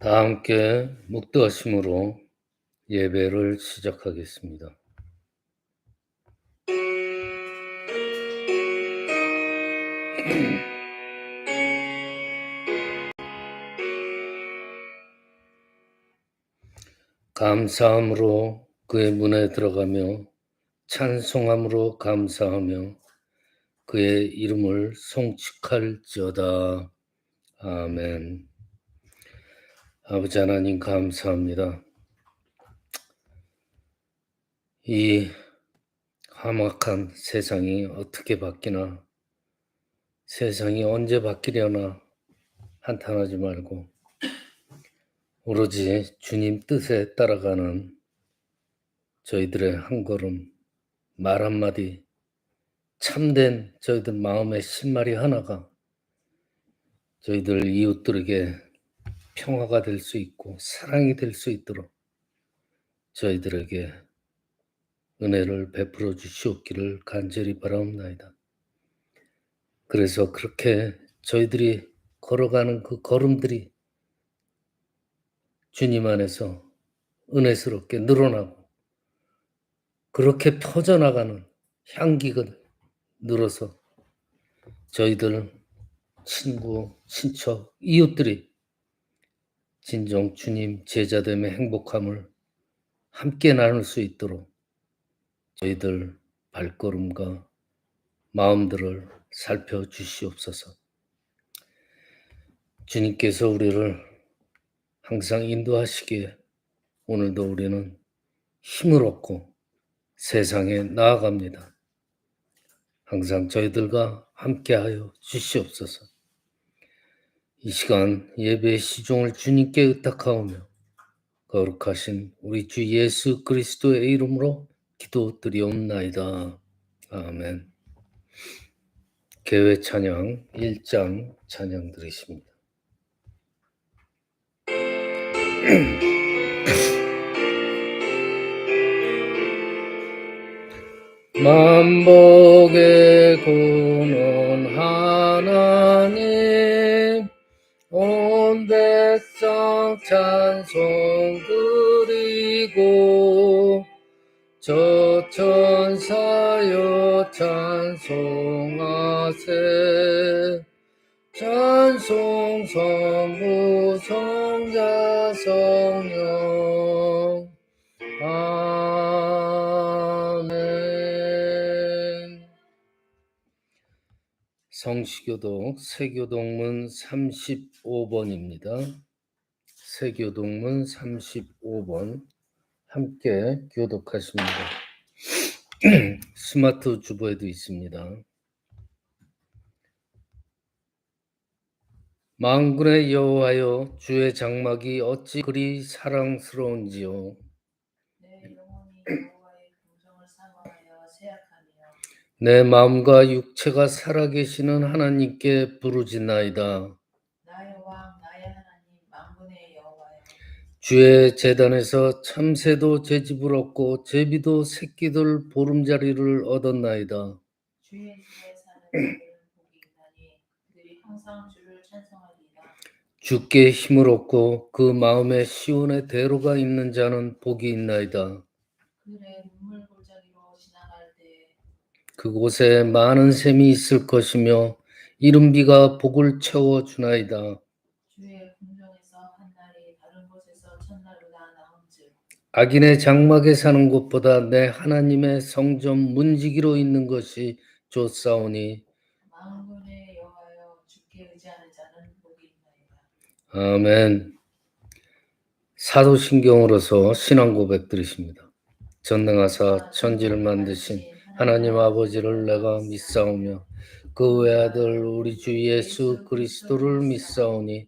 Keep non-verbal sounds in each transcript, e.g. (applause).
다 함께 묵도하심으로 예배를 시작하겠습니다. 감사함으로 그의 문에 들어가며 찬송함으로 감사하며 그의 이름을 송축할지어다. 아멘. 아버지 하나님 감사합니다. 이 험악한 세상이 어떻게 바뀌나 세상이 언제 바뀌려나 한탄하지 말고 오로지 주님 뜻에 따라가는 저희들의 한 걸음 말 한마디 참된 저희들 마음의 신말이 하나가 저희들 이웃들에게 평화가 될 수 있고 사랑이 될 수 있도록 저희들에게 은혜를 베풀어 주시옵기를 간절히 바라옵나이다. 그래서 그렇게 저희들이 걸어가는 그 걸음들이 주님 안에서 은혜스럽게 늘어나고 그렇게 퍼져나가는 향기가 늘어서 저희들 친구, 친척, 이웃들이 진정 주님 제자됨의 행복함을 함께 나눌 수 있도록 저희들 발걸음과 마음들을 살펴주시옵소서. 주님께서 우리를 항상 인도하시기에 오늘도 우리는 힘을 얻고 세상에 나아갑니다. 항상 저희들과 함께하여 주시옵소서. 이 시간 예배의 시종을 주님께 의탁하오며 거룩하신 우리 주 예수 그리스도의 이름으로 기도드리옵나이다. 아멘. 개회 찬양 1장 찬양 들으십니다. 만복의 근원 하나 찬송 드리고 저 천사여 찬송하세. 찬송 성부 성자 성령. 아멘. 성시교독 세교독문 35번입니다. 세교독문 35번 함께 교독하십니다. (clears throat) 스마트 주보에도 있습니다. 망군의 여호와여 주의 장막이 어찌 그리 사랑스러운지요 내 마음과 육체가 살아계시는 하나님께 부르짖나이다 주의 재단에서 참새도 제 집을 얻고 제비도 새끼들 보름자리를 얻었나이다. 주의 집에 사는 자들은 복이 있나니 그들이 항상 주를 찬송하리이다 주께 힘을 얻고 그 마음에 시온의 대로가 있는 자는 복이 있나이다. 그들의 눈물 골짜기로 지나갈 때에 그곳에 많은 샘이 있을 것이며 이른 비가 복을 채워 주나이다. 주의 궁정에서 한 날이 다른 곳에서 천날보다 나은즉 악인의 장막에 사는 곳보다 내 하나님의 성전 문지기로 있는 것이 좋사오니 만군의 여호와여 주께 의지하는 자는 복이 있나이다 아멘. 사도신경으로서 신앙 고백 드리십니다. 전능하사 천지를 만드신 하나님 아버지를 내가 믿사오며 그 외아들 우리 주 예수 그리스도를 믿사오니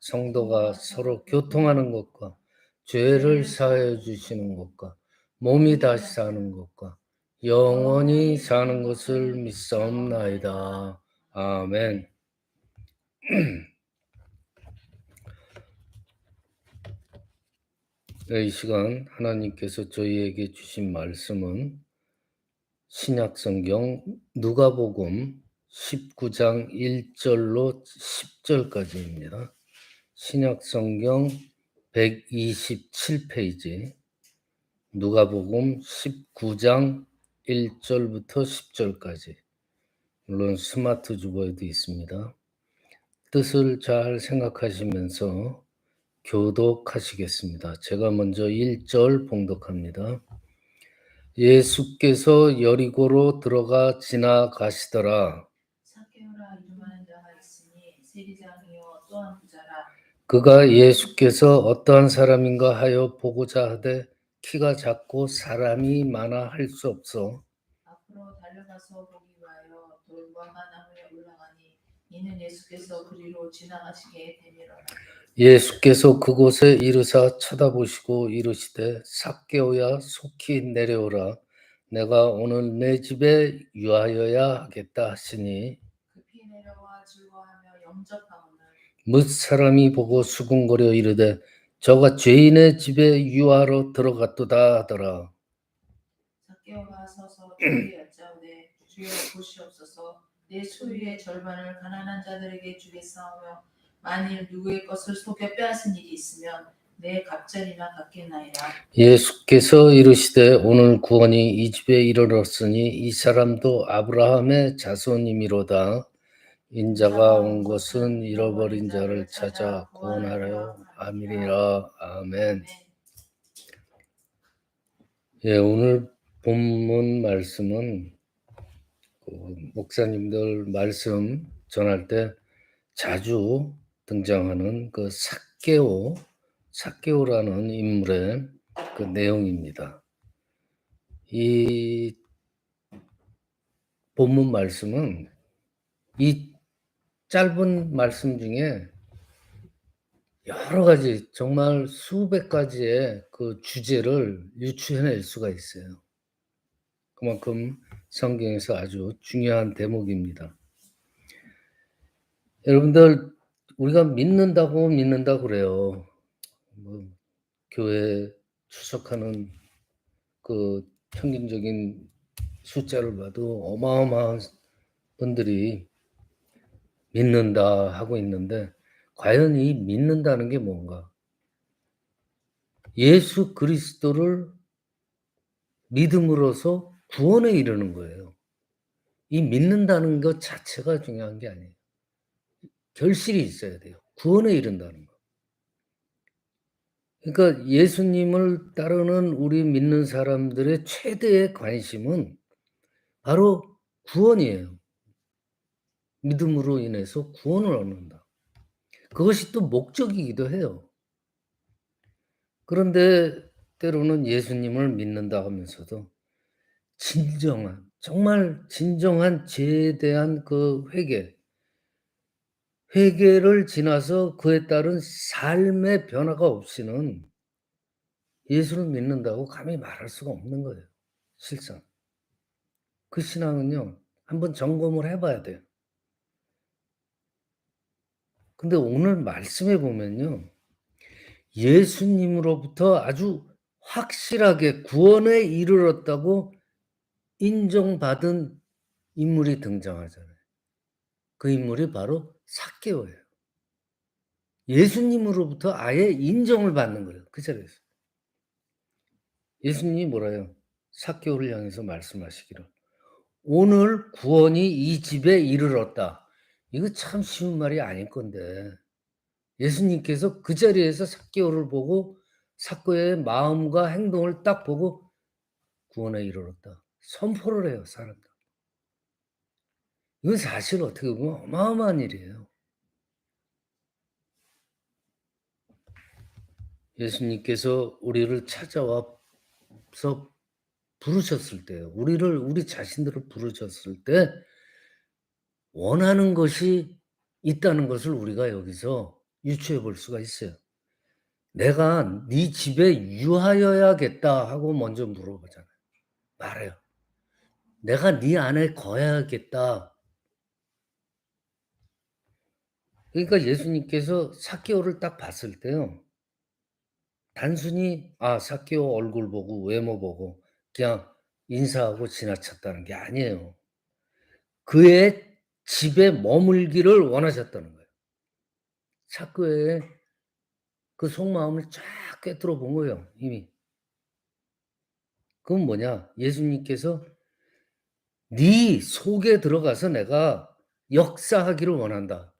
성도가 서로 교통하는 것과 죄를 사하여 주시는 것과 몸이 다시 사는 것과 영원히 사는 것을 믿사옵나이다. 아멘. 네, (clears throat) 이 시간 하나님께서 저희에게 주신 말씀은 신약성경 누가복음 19장 1절로 10절까지입니다. 신약성경 127페이지 누가복음 19장 1절부터 10절까지 물론 스마트 주보에도 있습니다. 뜻을 잘 생각하시면서 교독하시겠습니다. 제가 먼저 1절 봉독합니다. 예수께서 여리고로 들어가 지나가시더라 이름하는 자가 있으니 세리장이요 또한 부자라 그가 예수께서 어떠한 사람인가 하여 보고자 하되 키가 작고 사람이 많아 할 수 없어. 앞으로 달려가서 보기 위하여 돌과 나무에 올라가니 이는 예수께서 그리로 지나가시게 되밀어라 예수께서 그곳에 이르사 쳐다보시고 이르시되 삭개오야 속히 내려오라. 내가 오늘 내 집에 유하여야 하겠다 하시니 뭇 사람이 보고 수군거려 이르되 저가 죄인의 집에 유하러 들어갔도다 하더라. 사케오가 서서 주께 여짜오되 주여 보시옵소서. 내 소유의 절반을 가난한 자들에게 주겠사오며 만일 누구의 것을 속여 빼앗은 일이 있으면 내 갑절이나 갚겠나이다. 예수께서 이르시되 오늘 구원이 이 집에 이르렀으니 이 사람도 아브라함의 자손이미로다 인자가 온 것은 잃어버린 자를 찾아 구원하려 함이니라 아멘 아멘. 예 오늘 본문 말씀은 그 목사님들 말씀 전할 때 자주 등장하는 그 삭개오 삭개오라는 인물의 그 내용입니다. 이 본문 말씀은 이 짧은 말씀 중에 여러 가지 정말 수백 가지의 그 주제를 유추해낼 수가 있어요. 그만큼 성경에서 아주 중요한 대목입니다. 여러분들 우리가 믿는다고 믿는다 그래요. 뭐 교회 출석하는 그 평균적인 숫자를 봐도 어마어마한 분들이 믿는다 하고 있는데 과연 이 믿는다는 게 뭔가? 예수 그리스도를 믿음으로써 구원에 이르는 거예요. 이 믿는다는 것 자체가 중요한 게 아니에요. 결실이 있어야 돼요. 구원에 이른다는 거. 그러니까 예수님을 따르는 우리 믿는 사람들의 최대의 관심은 바로 구원이에요. 믿음으로 인해서 구원을 얻는다. 그것이 또 목적이기도 해요. 그런데 때로는 예수님을 믿는다 하면서도 진정한, 정말 진정한 죄에 대한 그 회개, 회개를 지나서 그에 따른 삶의 변화가 없이는 예수를 믿는다고 감히 말할 수가 없는 거예요. 실상. 그 신앙은요, 한번 점검을 해봐야 돼요. 근데 오늘 말씀해 보면요. 예수님으로부터 아주 확실하게 구원에 이르렀다고 인정받은 인물이 등장하잖아요. 그 인물이 바로 삭개오예요. 예수님으로부터 아예 인정을 받는 거예요. 그 자리에서. 예수님이 뭐라요? 삭개오를 향해서 말씀하시기를 오늘 구원이 이 집에 이르렀다. 이거 참 쉬운 말이 아닐 건데 예수님께서 그 자리에서 삭개오를 보고 삭개오의 마음과 행동을 딱 보고 구원에 이르렀다. 선포를 해요, 사람들. 이건 사실 어떻게 보면 어마어마한 일이에요. 예수님께서 우리를 찾아와서 부르셨을 때, 우리를, 우리 자신들을 부르셨을 때, 원하는 것이 있다는 것을 우리가 여기서 유추해 볼 수가 있어요. 내가 네 집에 유하여야겠다 하고 먼저 물어보잖아요. 말해요. 내가 네 안에 거야겠다. 그러니까 예수님께서 사케오를 딱 봤을 때요. 단순히 아 사케오 얼굴 보고 외모 보고 그냥 인사하고 지나쳤다는 게 아니에요. 그의 집에 머물기를 원하셨다는 거예요. 사케오의 그 속마음을 쫙 꿰뚫어 본 거예요, 이미. 그건 뭐냐? 예수님께서 네 속에 들어가서 내가 역사하기를 원한다.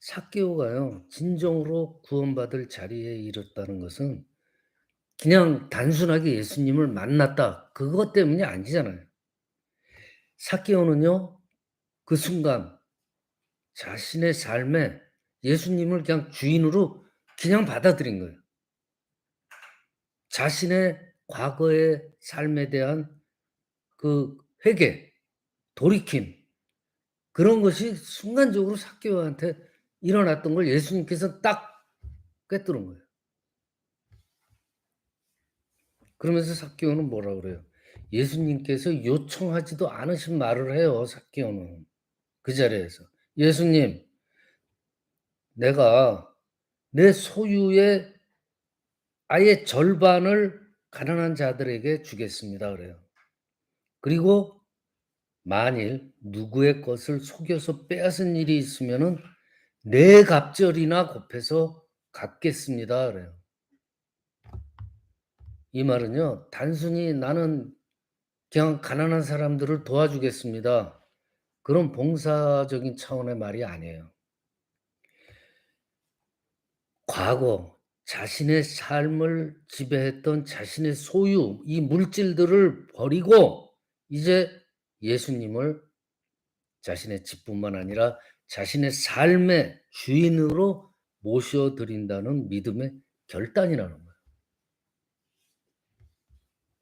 사케오가요. 진정으로 구원받을 자리에 이뤘다는 것은 그냥 단순하게 예수님을 만났다. 그것 때문이 아니잖아요. 사케오는요. 그 순간 자신의 삶에 예수님을 그냥 주인으로 그냥 받아들인 거예요. 자신의 과거의 삶에 대한 그 회개, 돌이킴 그런 것이 순간적으로 사케오한테 일어났던 걸 예수님께서 딱 꿰뚫은 거예요. 그러면서 사케오는 뭐라 그래요? 예수님께서 요청하지도 않으신 말을 해요. 사케오는 그 자리에서 예수님, 내가 내 소유의 아예 절반을 가난한 자들에게 주겠습니다. 그래요. 그리고 만일 누구의 것을 속여서 빼앗은 일이 있으면은 네 갑절이나 곱해서 갚겠습니다. 그래요. 이 말은요, 단순히 나는 그냥 가난한 사람들을 도와주겠습니다. 그런 봉사적인 차원의 말이 아니에요. 과거 자신의 삶을 지배했던 자신의 소유, 이 물질들을 버리고 이제 예수님을 자신의 집뿐만 아니라 자신의 삶의 주인으로 모셔드린다는 믿음의 결단이라는 거예요.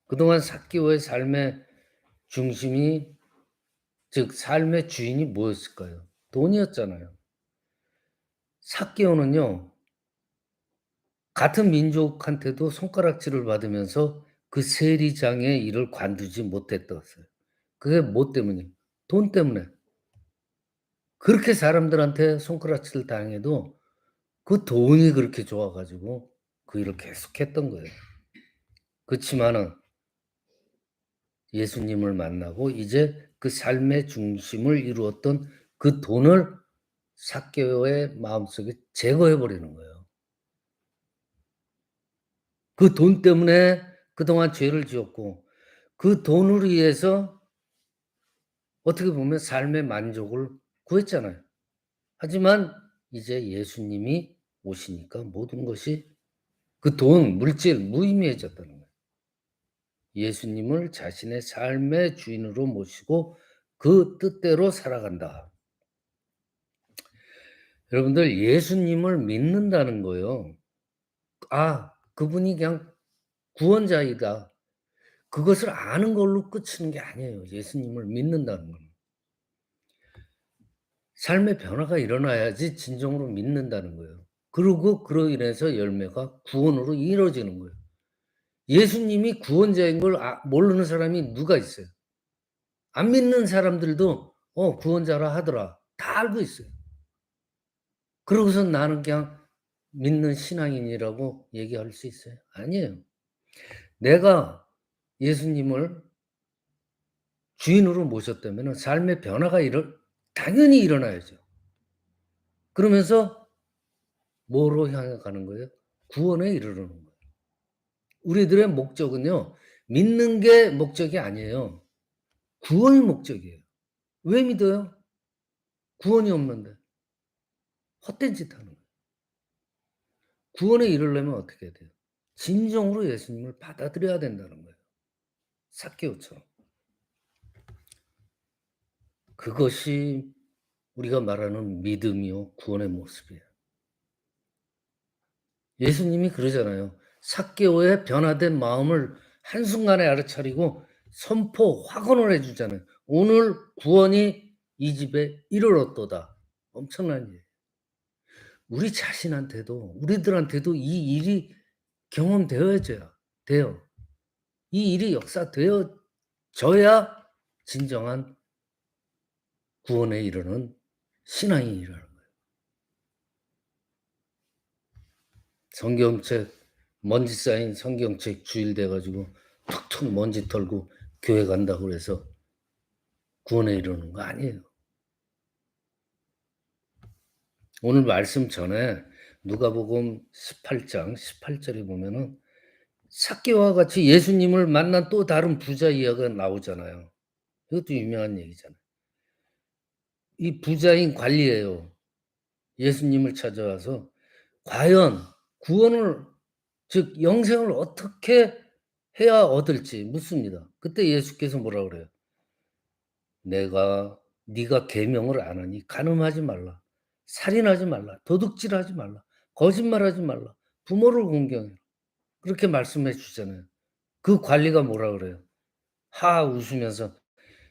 그동안 사키오의 삶의 중심이 즉 삶의 주인이 뭐였을까요? 돈이었잖아요. 사키오는요. 같은 민족한테도 손가락질을 받으면서 그 세리장의 일을 관두지 못했었어요. 그게 뭐 때문이에요? 돈 때문에. 그렇게 사람들한테 손가락질 당해도 그 돈이 그렇게 좋아 가지고 그 일을 계속했던 거예요. 그치만은 예수님을 만나고 이제 그 삶의 중심을 이루었던 그 돈을 사케오의 마음속에 제거해 버리는 거예요. 그 돈 때문에 그동안 죄를 지었고 그 돈을 위해서 어떻게 보면 삶의 만족을 구했잖아요. 하지만 이제 예수님이 오시니까 모든 것이 그 돈, 물질 무의미해졌다는 거예요. 예수님을 자신의 삶의 주인으로 모시고 그 뜻대로 살아간다. 여러분들 예수님을 믿는다는 거요. 아, 그분이 그냥 구원자이다. 그것을 아는 걸로 끝이는 게 아니에요. 예수님을 믿는다는 건. 삶의 변화가 일어나야지 진정으로 믿는다는 거예요. 그리고 그로 인해서 열매가 구원으로 이루어지는 거예요. 예수님이 구원자인 걸 아, 모르는 사람이 누가 있어요? 안 믿는 사람들도 어 구원자라 하더라. 다 알고 있어요. 그러고서 나는 그냥 믿는 신앙인이라고 얘기할 수 있어요? 아니에요. 내가 예수님을 주인으로 모셨다면 삶의 변화가 일어, 당연히 일어나야죠. 그러면서 뭐로 향해 가는 거예요? 구원에 이르르는 거예요. 우리들의 목적은요, 믿는 게 목적이 아니에요. 구원이 목적이에요. 왜 믿어요? 구원이 없는데. 헛된 짓 하는 거예요. 구원에 이르려면 어떻게 해야 돼요? 진정으로 예수님을 받아들여야 된다는 거예요. 사케오처럼. 그것이 우리가 말하는 믿음이요 구원의 모습이에요. 예수님이 그러잖아요. 사케오의 변화된 마음을 한순간에 알아차리고 선포, 확언을 해주잖아요. 오늘 구원이 이 집에 이르렀도다. 엄청난 일. 우리 자신한테도 우리들한테도 이 일이 경험되어져야 돼요. 이 일이 역사되어져야 진정한 구원에 이르는 신앙인이라는 거예요. 성경책 먼지 쌓인 성경책 주일 돼 가지고 툭툭 먼지 털고 교회 간다고 그래서 구원에 이르는 거 아니에요. 오늘 말씀 전에 누가복음 18장 18절에 보면은 삭개와 같이 예수님을 만난 또 다른 부자 이야기가 나오잖아요. 이것도 유명한 얘기잖아요. 이 부자인 관리예요. 예수님을 찾아와서 과연 구원을 즉 영생을 어떻게 해야 얻을지 묻습니다. 그때 예수께서 뭐라 그래요? 내가 네가 계명을 안 하니 간음하지 말라. 살인하지 말라. 도둑질하지 말라. 거짓말하지 말라. 부모를 공경해. 그렇게 말씀해 주잖아요. 그 관리가 뭐라 그래요? 하 웃으면서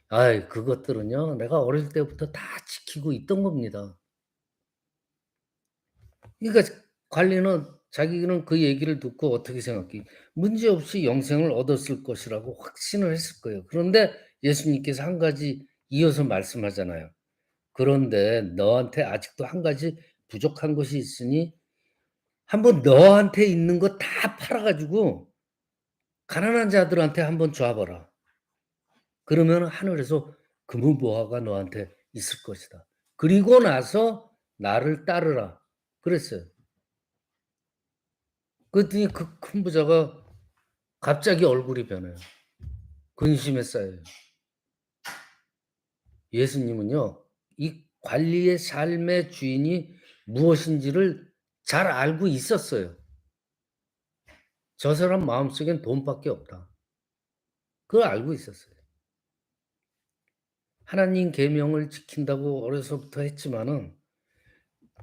아이 그것들은요 내가 어릴 때부터 다 지키고 있던 겁니다. 그러니까 관리는 자기는 그 얘기를 듣고 어떻게 생각해? 문제없이 영생을 얻었을 것이라고 확신을 했을 거예요. 그런데 예수님께서 한 가지 이어서 말씀하잖아요. 그런데 너한테 아직도 한 가지 부족한 것이 있으니 한번 너한테 있는 거 다 팔아가지고 가난한 자들한테 한번 줘봐라. 그러면 하늘에서 금은보화가 너한테 있을 것이다. 그리고 나서 나를 따르라. 그랬어요. 그랬더니 그 큰 부자가 갑자기 얼굴이 변해요. 근심에 쌓여요. 예수님은요, 이 관리의 삶의 주인이 무엇인지를 잘 알고 있었어요. 저 사람 마음속엔 돈밖에 없다. 그걸 알고 있었어요. 하나님 계명을 지킨다고 어려서부터 했지만은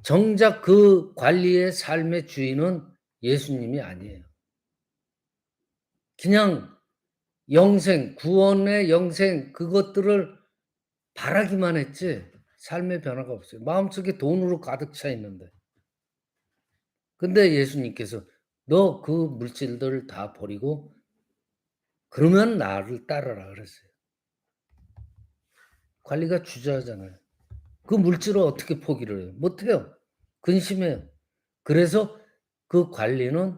정작 그 관리의 삶의 주인은 예수님이 아니에요. 그냥 영생, 구원의 영생 그것들을 바라기만 했지 삶의 변화가 없어요. 마음속에 돈으로 가득 차 있는데. 근데 예수님께서 너 그 물질들을 다 버리고 그러면 나를 따르라 그랬어요. 관리가 주저하잖아요. 그 물질을 어떻게 포기를 해요? 못해요. 근심해요. 그래서 그 관리는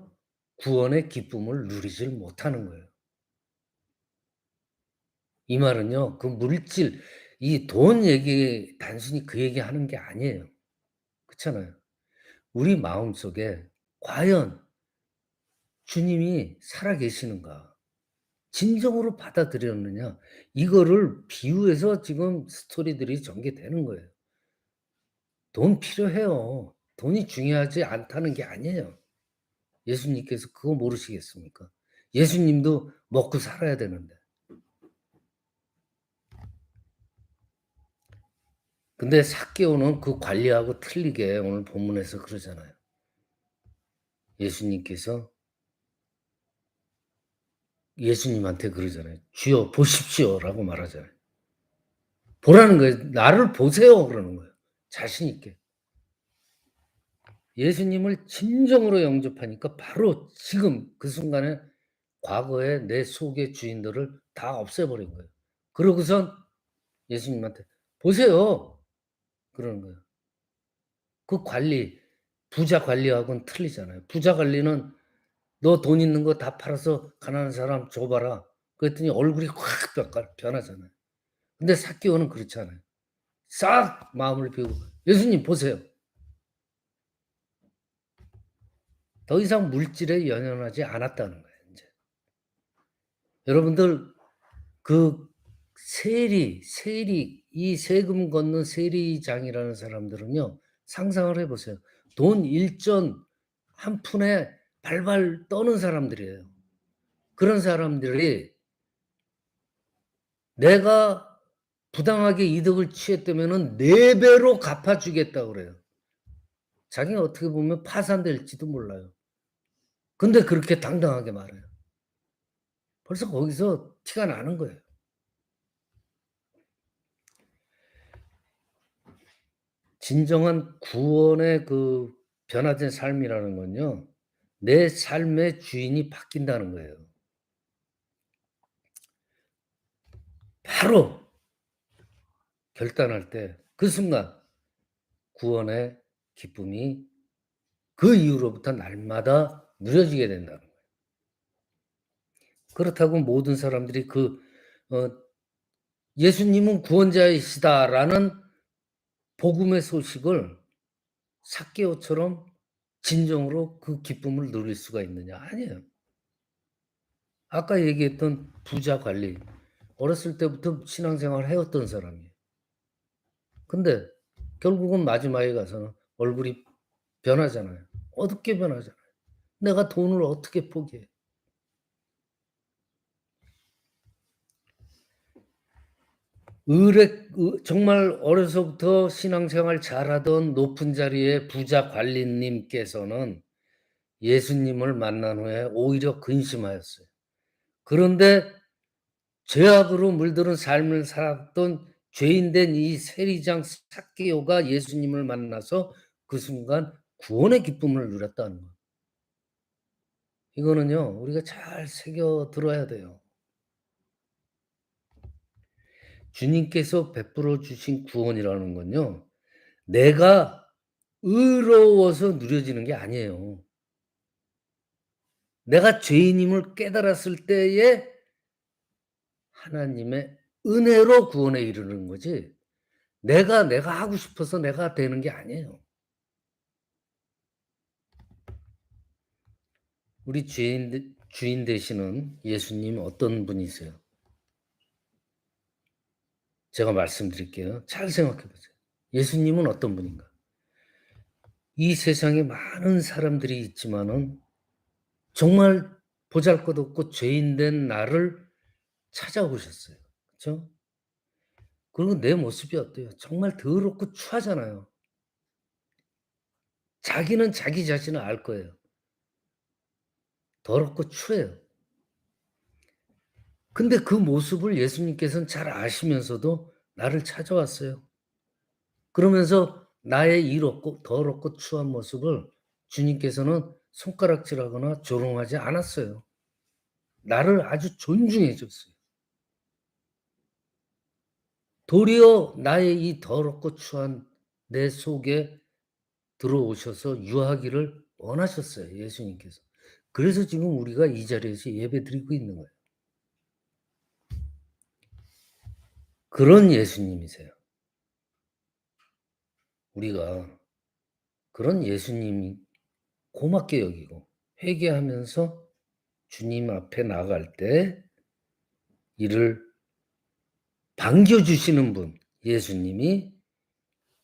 구원의 기쁨을 누리질 못하는 거예요. 이 말은요, 그 물질, 이 돈 얘기, 단순히 그 얘기 하는 게 아니에요. 그렇잖아요. 우리 마음 속에 과연 주님이 살아 계시는가? 진정으로 받아들였느냐? 이거를 비유해서 지금 스토리들이 전개되는 거예요. 돈 필요해요. 돈이 중요하지 않다는 게 아니에요. 예수님께서 그거 모르시겠습니까? 예수님도 먹고 살아야 되는데. 근데 삭개오는 그 관리하고 틀리게 오늘 본문에서 그러잖아요. 예수님께서 예수님한테 그러잖아요. 주여 보십시오라고 말하잖아요. 보라는 거예요. 나를 보세요 그러는 거예요. 자신 있게. 예수님을 진정으로 영접하니까 바로 지금 그 순간에 과거의 내 속의 주인들을 다 없애버린 거예요. 그러고선 예수님한테 보세요. 그러는 거예요. 그 관리, 부자 관리하고는 틀리잖아요. 부자 관리는 너 돈 있는 거 다 팔아서 가난한 사람 줘봐라. 그랬더니 얼굴이 확 변- 변하잖아요. 근데 사기오는 그렇지 않아요. 싹 마음을 비우고 예수님 보세요. 더 이상 물질에 연연하지 않았다는 거예요. 이제 여러분들 그 세리 세리 이 세금 걷는 세리장이라는 사람들은요 상상을 해 보세요. 돈 일전 한 푼에 발발 떠는 사람들이에요. 그런 사람들이 내가 부당하게 이득을 취했다면은 네 배로 갚아주겠다 그래요. 자기가 어떻게 보면 파산될지도 몰라요. 근데 그렇게 당당하게 말해요. 벌써 거기서 티가 나는 거예요. 진정한 구원의 그 변화된 삶이라는 건요. 내 삶의 주인이 바뀐다는 거예요. 바로 결단할 때 그 순간 구원의 기쁨이 그 이후로부터 날마다 누려지게 된다는 거예요. 그렇다고 모든 사람들이 그 어, 예수님은 구원자이시다라는 복음의 소식을 삭개오처럼 진정으로 그 기쁨을 누릴 수가 있느냐? 아니에요. 아까 얘기했던 부자 관리 어렸을 때부터 신앙생활을 해왔던 사람이에요. 근데 결국은 마지막에 가서는 얼굴이 변하잖아요. 어둡게 변하잖아요. 내가 돈을 어떻게 포기해? 의뢰 의- 정말 어려서부터 신앙생활 잘하던 높은 자리의 부자 관리님께서는 예수님을 만난 후에 오히려 근심하였어요. 그런데 죄악으로 물들은 삶을 살았던 죄인된 이 세리장 사케오가 예수님을 만나서 그 순간 구원의 기쁨을 누렸다는 거. 이거는요 우리가 잘 새겨 들어야 돼요. 주님께서 베풀어 주신 구원이라는 건요 내가 의로워서 누려지는 게 아니에요. 내가 죄인임을 깨달았을 때에 하나님의 은혜로 구원에 이르는 거지. 내가 내가 하고 싶어서 내가 되는 게 아니에요. 우리 주인 되- 주인 되시는 예수님 어떤 분이세요? 제가 말씀드릴게요. 잘 생각해 보세요. 예수님은 어떤 분인가? 이 세상에 많은 사람들이 있지만은 정말 보잘 것 없고 죄인된 나를 찾아오셨어요. 그렇죠? 그리고 내 모습이 어때요? 정말 더럽고 추하잖아요. 자기는 자기 자신을 알 거예요. 더럽고 추해요. 근데 그 모습을 예수님께서는 잘 아시면서도 나를 찾아왔어요. 그러면서 나의 이롭고 더럽고 추한 모습을 주님께서는 손가락질하거나 조롱하지 않았어요. 나를 아주 존중해 줬어요. 도리어 나의 이 더럽고 추한 내 속에 들어오셔서 유하기를 원하셨어요. 예수님께서. 그래서 지금 우리가 이 자리에서 예배 드리고 있는 거예요. 그런 예수님이세요. 우리가 그런 예수님이 고맙게 여기고 회개하면서 주님 앞에 나갈 때 이를 반겨주시는 분, 예수님이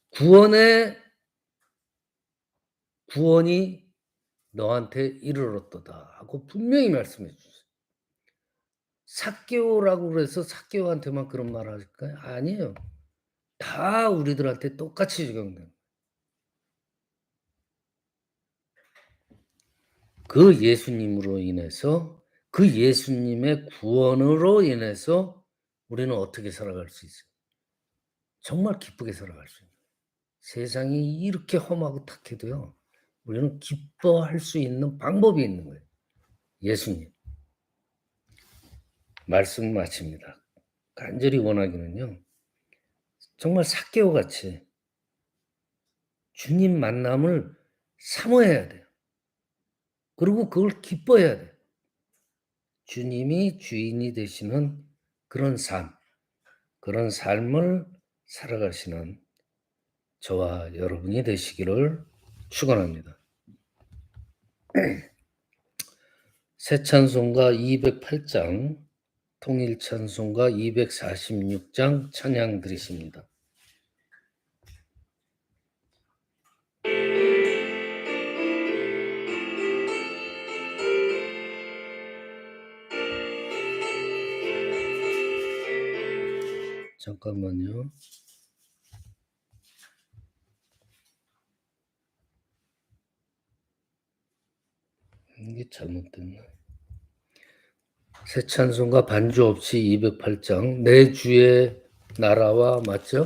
구원의 구원이 너한테 이르렀도다 하고 분명히 말씀해 주셨어요. 사개오라고 그래서 사개오한테만 그런 말 할까요? 아니에요. 다 우리들한테 똑같이 적용돼요. 그 예수님으로 인해서 그 예수님의 구원으로 인해서 우리는 어떻게 살아갈 수 있어요? 정말 기쁘게 살아갈 수 있는. 세상이 이렇게 험하고 탁해도요. 우리는 기뻐할 수 있는 방법이 있는 거예요. 예수님. 말씀 마칩니다. 간절히 원하기는요. 정말 사개오 같이 주님 만남을 사모해야 돼요. 그리고 그걸 기뻐해야 돼요. 주님이 주인이 되시는 그런 삶, 그런 삶을 살아가시는 저와 여러분이 되시기를 축원합니다. 새 찬송가 208장, 통일 찬송가 246장 찬양 드리십니다. 잠깐만요. 이게 잘못됐나? 새 찬송가 반주 없이 208장 내 주의 나라와 맞죠?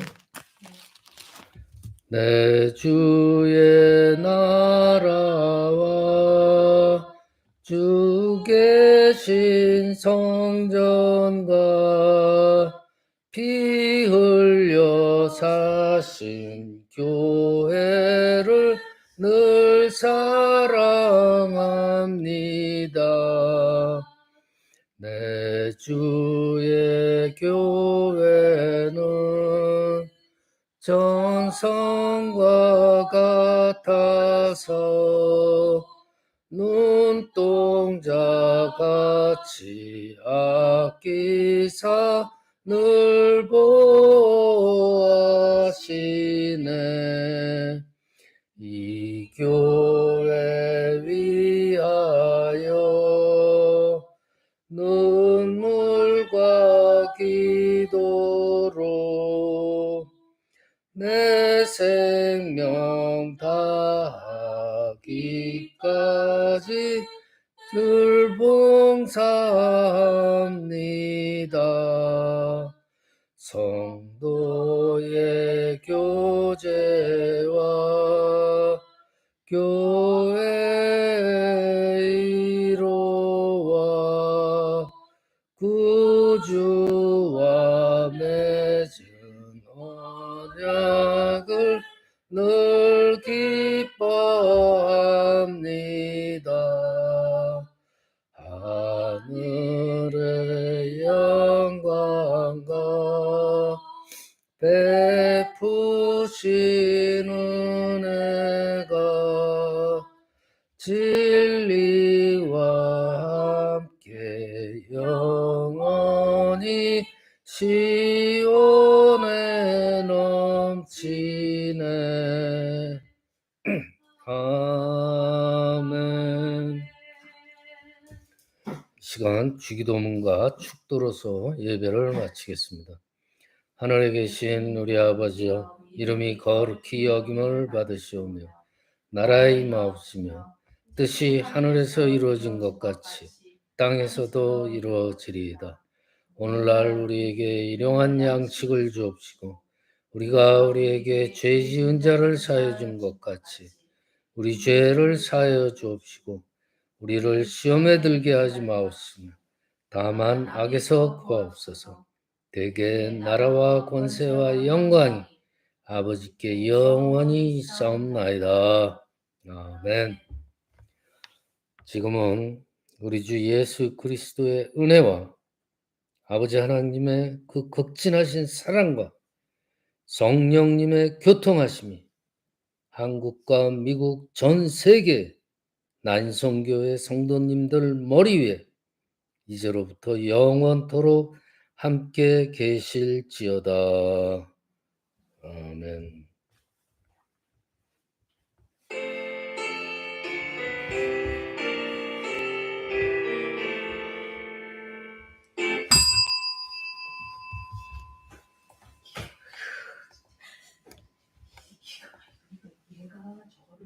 내 주의 나라와 주 계신 성전과 피 흘려 사신 교회를 늘 사랑 합니다. 내 주의 교회는 전성과 같아서 눈동자 같이 아끼사 늘 보호하시네 이 교회 베푸신 은혜가 진리와 함께 영원히 시온에 넘치네. (clears throat) 아멘. 시간 주기도문과 축도로서 예배를 마치겠습니다. 하늘에 계신 우리 아버지여 이름이 거룩히 여김을 받으시오며 나라의 임하옵시며 뜻이 하늘에서 이루어진 것 같이 땅에서도 이루어지리이다. 오늘날 우리에게 일용한 양식을 주옵시고 우리가 우리에게 죄 지은 자를 사하여 준 것 같이 우리 죄를 사하여 주옵시고 우리를 시험에 들게 하지 마옵시며 다만 악에서 구하옵소서 대개 나라와 권세와 영광이 아버지께 영원히 있사옵나이다. 아멘. 지금은 우리 주 예수 그리스도의 은혜와 아버지 하나님의 그 극진하신 사랑과 성령님의 교통하심이 한국과 미국 전 세계 난성교회 성도님들 머리 위에 이제로부터 영원토록 함께 계실지어다. 아멘.